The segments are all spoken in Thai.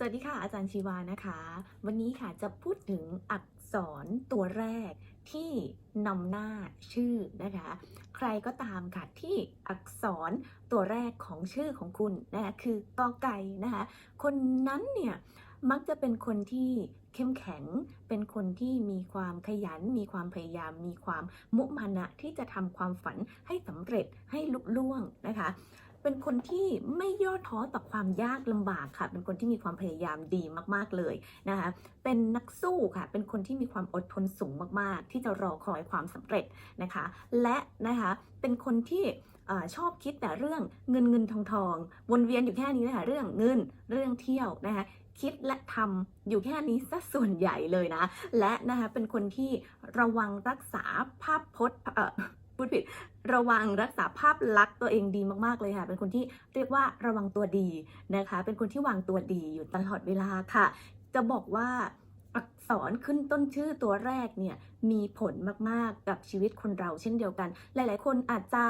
สวัสดีค่ะ อาจารย์ชีวานะคะ วันนี้ค่ะจะพูดถึงอักษรตัวแรกที่นำหน้าชื่อนะคะ ใครก็ตามค่ะที่อักษรตัวแรกของชื่อของคุณนะคะคือกอไก่นะคะคนนั้นเนี่ยมักจะเป็นคนที่เข้มแข็ง เป็นคนที่มีความขยัน มีความพยายาม มีความมุมานะที่จะทำความฝันให้สำเร็จให้ลุล่วงนะคะ เป็นคนที่ไม่ย่อท้อต่อความยากลำบากค่ะ เป็นคนที่มีความพยายามดีมาก ๆ เลยนะคะ เป็นนักสู้ค่ะ เป็นคนที่มีความอดทนสูงมาก ๆ ที่จะรอคอยความสำเร็จนะคะ และนะคะ เป็นคนที่อชอบคิดแต่เรื่องเงินเงินทองทองวนเวียนอยู่แค่นี้นะคะเรื่องเงินเรื่องเที่ยวนะคะคิดและทำอยู่แค่นี้ซะส่วนใหญ่เลยนะ และนะคะเป็นคนที่ระวังรักษาภาพพจน์พูดผิด ระวังรักษาภาพลักษณ์ตัวเองดีมากๆเลยค่ะ เป็นคนที่เรียกว่าระวังตัวดีนะคะ เป็นคนที่วางตัวดีอยู่ตลอดเวลาค่ะ จะบอกว่าอักษรขึ้นต้นชื่อตัวแรกเนี่ยมีผลมากๆกับชีวิตคนเราเช่นเดียวกัน หลาย ๆ คนอาจจะ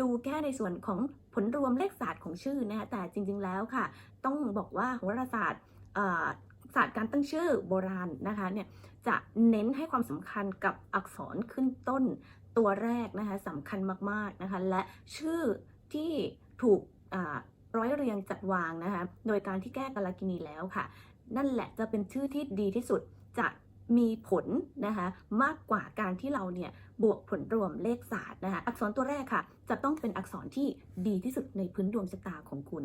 ดูแค่ในส่วนของผลรวมเลขศาสตร์ของชื่อนะคะแต่จริง ๆ แล้วค่ะ ต้องบอกว่าโหราศาสตร์ ศาสตร์การตั้งชื่อโบราณนะคะเนี่ยจะเน้นให้ความสำคัญกับอักษรขึ้นต้นตัวแรกนะคะสำคัญมากๆนะคะและชื่อที่ถูกร้อยเรียงจัดวางนะคะโดยการที่แก้กาลกินีแล้วค่ะ นั่นแหละจะเป็นชื่อที่ดีที่สุดจะมีผลนะคะมากกว่าการที่เราเนี่ยบวกผลรวมเลขศาสตร์นะคะอักษรตัวแรกค่ะ จะต้องเป็นอักษรที่ดีที่สุดในพื้นดวงชะตาของคุณ